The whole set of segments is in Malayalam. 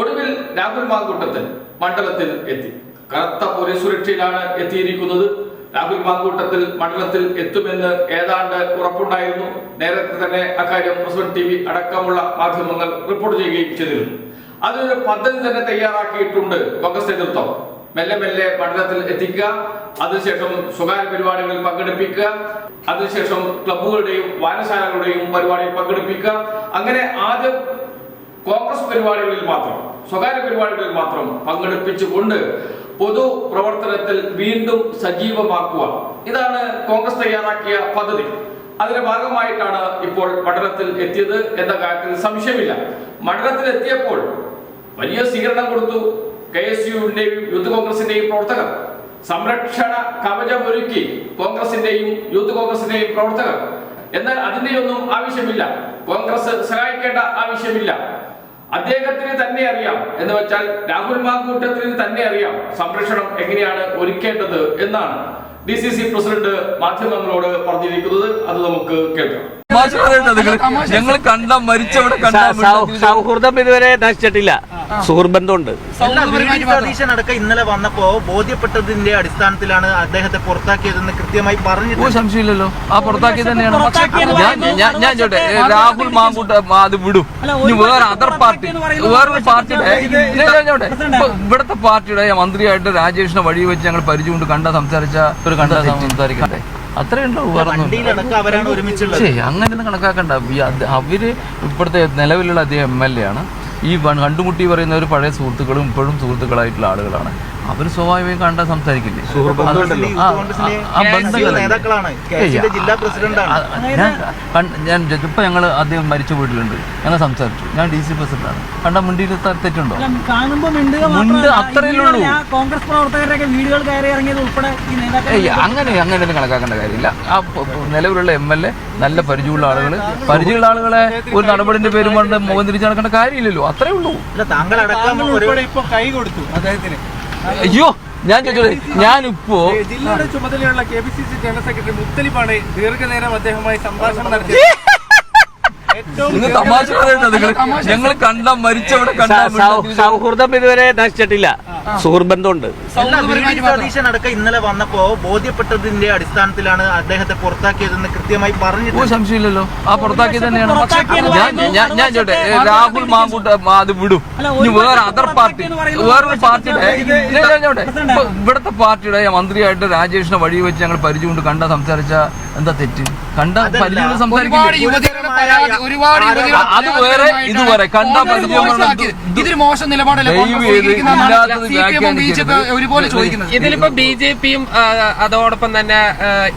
ഒടുവിൽ രാഹുൽ മാങ്കൂട്ടത്തിൽ മണ്ഡലത്തിൽ എത്തി. കനത്ത പോലീസ് സുരക്ഷയിലാണ് എത്തിയിരിക്കുന്നത്. രാഹുൽ മാങ്കൂട്ടത്തിൽ മണ്ഡലത്തിൽ എത്തുമെന്ന് ഏതാണ്ട് ഉറപ്പുണ്ടായിരുന്നു. നേരത്തെ തന്നെ അക്കാര്യം പ്രസിഡന്റ് ടി വി അടക്കമുള്ള മാധ്യമങ്ങൾ റിപ്പോർട്ട് ചെയ്യുകയും ചെയ്തിരുന്നു. അതിനൊരു പദ്ധതി തന്നെ തയ്യാറാക്കിയിട്ടുണ്ട് കോൺഗ്രസ് നേതൃത്വം. മെല്ലെ മെല്ലെ മണ്ഡലത്തിൽ എത്തിക്കുക അതിനുശേഷം സ്വകാര്യ പരിപാടികളിൽ പങ്കെടുപ്പിക്കുക അതിനുശേഷം ക്ലബ്ബുകളുടെയും വായനശാലകളുടെയും പരിപാടിയിൽ പങ്കെടുപ്പിക്കുക. അങ്ങനെ ആദ്യം കോൺഗ്രസ് പരിപാടികളിൽ മാത്രം. സ്വകാര്യ പരിപാടികളിൽ മാത്രം പങ്കെടുപ്പിച്ചുകൊണ്ട് പൊതു പ്രവർത്തനത്തിൽ വീണ്ടും സജീവമാക്കുക. ഇതാണ് കോൺഗ്രസ് തയ്യാറാക്കിയ പദ്ധതി. അതിന്റെ ഭാഗമായിട്ടാണ് ഇപ്പോൾ മണ്ഡലത്തിൽ എത്തിയത് എന്ന കാര്യത്തിൽ സംശയമില്ല. മണ്ഡലത്തിൽ എത്തിയപ്പോൾ വലിയ സ്വീകരണം കൊടുത്തു കെ എസ് യുവിന്റെയും യൂത്ത് കോൺഗ്രസിന്റെയും പ്രവർത്തകർ. സംരക്ഷണ കവചമൊരുക്കി കോൺഗ്രസിന്റെയും യൂത്ത് കോൺഗ്രസിന്റെയും പ്രവർത്തകർ. എന്നാൽ അതിന്റെയൊന്നും ആവശ്യമില്ല. കോൺഗ്രസ് സഹായിക്കേണ്ട ആവശ്യമില്ല. അദ്ദേഹത്തിന് തന്നെ അറിയാം. എന്ന് വെച്ചാൽ രാഹുൽ മാങ്കൂട്ടത്തിന് തന്നെ അറിയാം സംരക്ഷണം എങ്ങനെയാണ് ഒരുക്കേണ്ടത് എന്നാണ്. ഡി സി സി പ്രസിഡന്റ് മാധ്യമങ്ങളോട് പറഞ്ഞിരിക്കുന്നത്. അത് നമുക്ക് കേൾക്കാം. ഞങ്ങൾ കണ്ട മരിച്ചവിടെ കണ്ട സൗഹൃദം ഇതുവരെ നശിച്ചിട്ടില്ല. സുഹൃബന്ധമുണ്ട് സതീശൻ അടക്കം ഇന്നലെ വന്നപ്പോ ബോധ്യപ്പെട്ടതിന്റെ അടിസ്ഥാനത്തിലാണ് അദ്ദേഹത്തെ പുറത്താക്കിയതെന്ന് കൃത്യമായി പറഞ്ഞു സംശയമില്ലല്ലോ. ആ പുറത്താക്കി തന്നെയാണ്. ഞാൻ ഞാൻ ചോട്ടെ രാഹുൽ മാങ്കൂട്ട അത് വിടും. ഇനി വേറെ അതർ പാർട്ടി വേറൊരു പാർട്ടിയുടെ ചോട്ടെ ഇവിടുത്തെ പാർട്ടിയുടെ മന്ത്രിയായിട്ട് രാജേഷിനെ വഴി വെച്ച് ഞങ്ങൾ പരിചയമുണ്ട് കണ്ട സംസാരിച്ച ഒരു കണ്ട സംസാരിക്കട്ടെ. അത്രേ ഉണ്ടോ വേറെ വണ്ടിയിലടക്കം അവരാണ് ഒരുമിച്ചുള്ളത്. ശരി അങ്ങനെയൊന്നും കണക്കാക്കണ്ട. അവർ ഇപ്പോഴത്തെ നിലവിലുള്ള അദ്ദേഹം എം എൽ എ ആണ്. ഈ കണ്ടുമുട്ടി പറയുന്ന ഒരു പഴയ സുഹൃത്തുക്കളും ഇപ്പോഴും സുഹൃത്തുക്കളായിട്ടുള്ള ആളുകളാണ്. അവർ സ്വാഭാവികം കണ്ട സംസാരിക്കില്ലേ? ഞാൻ ഞാൻ ഇപ്പൊ ഞങ്ങൾ അദ്ദേഹം മരിച്ച വീട്ടിലുണ്ട് ഞങ്ങൾ സംസാരിച്ചു. ഞാൻ ഡി സി പ്രസിഡന്റാണ്. കണ്ട മുണ്ടിയിൽ തെറ്റുണ്ടോ? മുണ്ട്. ആ കോൺഗ്രസ് പ്രവർത്തകരുടെ വീടുകൾ കയറി ഇറങ്ങിയത് ഉൾപ്പെടെ അങ്ങനെ അങ്ങനെയൊന്നും കണക്കാക്കേണ്ട കാര്യമില്ല. ആ നിലവിലുള്ള എം എൽ എ നല്ല പരിചയമുള്ള ആളുകൾ പരിചയമുള്ള ആളുകളെ ഒരു നടപടിന്റെ പേരും കൊണ്ട് മുഖം തിരിച്ചു നടക്കേണ്ട കാര്യമില്ലല്ലോ. അത്രേ ഉള്ളൂ. താങ്കൾ അടക്കം ഇപ്പൊ കൈ കൊടുത്തു അദ്ദേഹത്തിന്. അയ്യോ ഞാൻ ചോദിച്ചോളെ ഞാനിപ്പോ ജില്ലയുടെ ചുമതലയുള്ള K P C C general secretary മുത്തലിപ്പാണ് ദീർഘനേരം അദ്ദേഹവുമായി സംഭാഷണം നടത്തി നിങ്ങൾ തമാശ പറയണ്ട നിങ്ങൾ. ഞങ്ങൾ കണ്ട മരിച്ചവിടെ കണ്ട സൗഹൃദം ഇതുവരെ നശിച്ചിട്ടില്ല. സുഹൃബന്ധമുണ്ട് സതീശൻ അടക്കം ഇന്നലെ വന്നപ്പോ ബോധ്യപ്പെട്ടതിന്റെ അടിസ്ഥാനത്തിലാണ് അദ്ദേഹത്തെ പുറത്താക്കിയതെന്ന് കൃത്യമായി പറഞ്ഞു സംശയമില്ലല്ലോ. ആ പുറത്താക്കിയത് തന്നെയാണ്. ഞാൻ ഞാൻ ചോട്ടെ രാഹുൽ മാങ്കൂട്ട് അത് വിടും. ഇനി വേറെ അതർ പാർട്ടി വേറൊരു പാർട്ടിയുടെ ചോട്ടെ ഇവിടുത്തെ പാർട്ടിയുടെ മന്ത്രിയായിട്ട് രാജേഷിനെ വഴി വെച്ച് ഞങ്ങൾ പരിചയമുണ്ട്. കണ്ട സംസാരിച്ച എന്താ തെറ്റ്? കണ്ട പരിചയം സംസാരിക്കില്ലേ? ഒരുപാട് അത് വേറെ ഇത് വേറെ കണ്ട പരിചയം ഇതൊരു മോശം നിലപാടല്ലേ? ഒരുപോലെ ചോദിക്കുന്നത്. ഇതിലിപ്പോ ബി ജെ പിയും അതോടൊപ്പം തന്നെ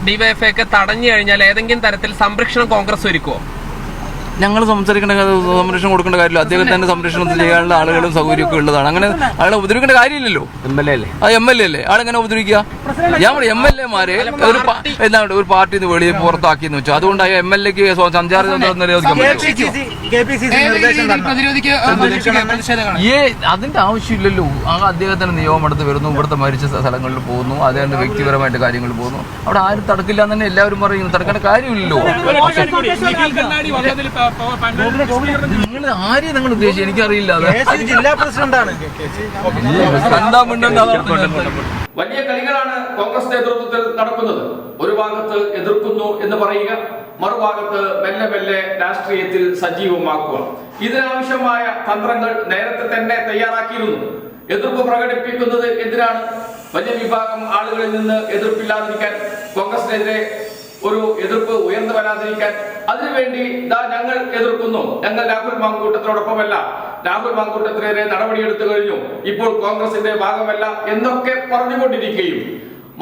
ഡിവൈഎഫ്ഐ ഒക്കെ തടഞ്ഞു കഴിഞ്ഞാൽ ഏതെങ്കിലും തരത്തിൽ സംരക്ഷണം കോൺഗ്രസ് ഒരുക്കുമോ ഞങ്ങൾ സംസാരിക്കേണ്ട സംരക്ഷണം കൊടുക്കേണ്ട കാര്യമില്ല. അദ്ദേഹം തന്നെ സംരക്ഷണം ചെയ്യാനുള്ള ആളുകളും സൗകര്യമൊക്കെ ഉള്ളതാണ്. അങ്ങനെ ആളെ ഉപദ്രവിക്കേണ്ട കാര്യമില്ലല്ലോ. എം എൽ എ അല്ലേ? ആ എം എൽ എ അല്ലേ? ആളെങ്ങനെ ഉപദ്രവിക്കുക? ഞാൻ പറയും എം എൽ എമാരെ ഒരു എന്താണ് ഒരു പാർട്ടി നിന്ന് വെളിയിൽ പുറത്താക്കി എന്ന് വെച്ചു അതുകൊണ്ട് എം എൽ എക്ക് സഞ്ചാര നിരോധിക്കാൻ ഏ അതിന്റെ ആവശ്യമില്ലല്ലോ. ആ അദ്ദേഹത്തിന്റെ നിയമം എടുത്ത് വരുന്നു ഇവിടുത്തെ മരിച്ച സ്ഥലങ്ങളിൽ പോകുന്നു അദ്ദേഹത്തിന്റെ വ്യക്തിപരമായിട്ട് കാര്യങ്ങൾ പോകുന്നു. അവിടെ ആരും തടക്കില്ല എന്ന് തന്നെ എല്ലാവരും പറയുന്നു തടക്കേണ്ട കാര്യമില്ലല്ലോ. നിങ്ങൾ ആരെയും നിങ്ങൾ ഉദ്ദേശിച്ചു? എനിക്കറിയില്ല ജില്ലാ പ്രസിഡന്റാണ്. വലിയ കളികളാണ് കോൺഗ്രസ് നേതൃത്വത്തിൽ നടക്കുന്നത്. ഒരു ഭാഗത്ത് എതിർക്കുന്നു എന്ന് പറയുക മറുഭാഗത്ത് മെല്ലെ മെല്ലെ രാഷ്ട്രീയത്തിൽ സജീവമാക്കുക. ഇതിനാവശ്യമായ തന്ത്രങ്ങൾ നേരത്തെ തന്നെ തയ്യാറാക്കിയിരുന്നു. എതിർപ്പ് പ്രകടിപ്പിക്കുന്നത് എന്തിനാണ്? വലിയ വിഭാഗം ആളുകളിൽ നിന്ന് എതിർപ്പില്ലാതിരിക്കാൻ കോൺഗ്രസിനെതിരെ ഒരു എതിർപ്പ് ഉയർന്നു വരാതിരിക്കാൻ അതിനുവേണ്ടി ഇതാ ഞങ്ങൾ എതിർക്കുന്നു. ഞങ്ങൾ രാഹുൽ മാങ്കൂട്ടത്തിനോടൊപ്പമല്ല. രാഹുൽ മാങ്കൂട്ടത്തിനെതിരെ നടപടിയെടുത്തു കഴിഞ്ഞു. ഇപ്പോൾ കോൺഗ്രസിന്റെ ഭാഗമല്ല എന്നൊക്കെ പറഞ്ഞുകൊണ്ടിരിക്കുകയും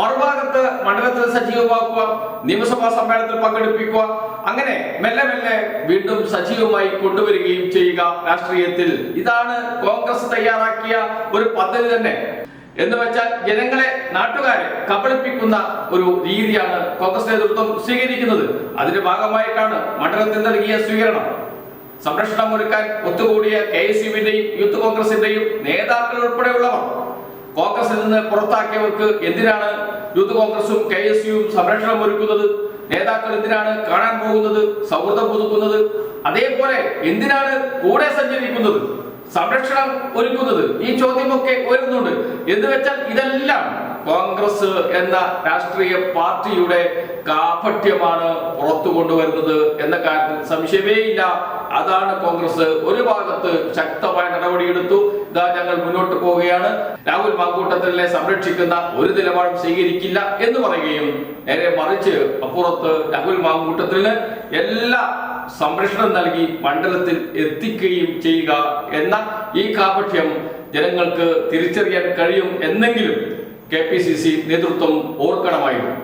മറുഭാഗത്ത് മണ്ഡലത്തിൽ സജീവമാക്കുക നിയമസഭാ സമ്മേളനത്തിൽ പങ്കെടുപ്പിക്കുക അങ്ങനെ മെല്ലെ മെല്ലെ വീണ്ടും സജീവമായി കൊണ്ടുവരികയും ചെയ്യുക രാഷ്ട്രീയത്തിൽ. ഇതാണ് കോൺഗ്രസ് തയ്യാറാക്കിയ ഒരു പദ്ധതി തന്നെ. എന്ന് വെച്ചാൽ ജനങ്ങളെ നാട്ടുകാരെ കബളിപ്പിക്കുന്ന ഒരു രീതിയാണ് കോൺഗ്രസ് നേതൃത്വം സ്വീകരിക്കുന്നത്. അതിന്റെ ഭാഗമായിട്ടാണ് മണ്ഡലത്തിൽ നൽകിയ സ്വീകരണം. സംരക്ഷണം ഒരുക്കാൻ ഒത്തുകൂടിയ കെ എസ് യുവിന്റെയും യൂത്ത് കോൺഗ്രസിന്റെയും നേതാക്കൾ ഉൾപ്പെടെയുള്ളവർ. കോൺഗ്രസിൽ നിന്ന് പുറത്താക്കിയവർക്ക് എന്തിനാണ് യൂത്ത് കോൺഗ്രസും കെ എസ് യുവും സംരക്ഷണം ഒരുക്കുന്നത്? നേതാക്കൾ എന്തിനാണ് കാണാൻ പോകുന്നത്? സൗഹൃദം പുതുക്കുന്നത്? അതേപോലെ എന്തിനാണ് കൂടെ സഞ്ചരിക്കുന്നത്? സംരക്ഷണം ഒരുക്കുന്നത് ഈ ചോദ്യമൊക്കെ ഉയരുന്നുണ്ട്. എന്ന് വെച്ചാൽ ഇതെല്ലാം കോൺഗ്രസ് എന്ന രാഷ്ട്രീയ പാർട്ടിയുടെ കാപട്യമാണ് പുറത്തു കൊണ്ടുവരുന്നത് എന്ന കാര്യത്തിൽ സംശയമേ ഇല്ല. അതാണ് കോൺഗ്രസ്. ഒരു ഭാഗത്ത് ശക്തമായ നടപടിയെടുത്തു. ഇതാ ഞങ്ങൾ മുന്നോട്ട് പോവുകയാണ്. രാഹുൽ മാങ്കൂട്ടത്തിനെ സംരക്ഷിക്കുന്ന ഒരു നിലപാടും സ്വീകരിക്കില്ല എന്ന് പറയുകയും നേരെ മറിച്ച് അപ്പുറത്ത് രാഹുൽ മാങ്കൂട്ടത്തിന് എല്ലാ സംരക്ഷണം നൽകി മണ്ഡലത്തിൽ എത്തിക്കുകയും ചെയ്യുക എന്ന ഈ കാപഠ്യം ജനങ്ങൾക്ക് തിരിച്ചറിയാൻ കഴിയും എന്നെങ്കിലും കെ പി സി സി നേതൃത്വം ഓർക്കണമായിരുന്നു.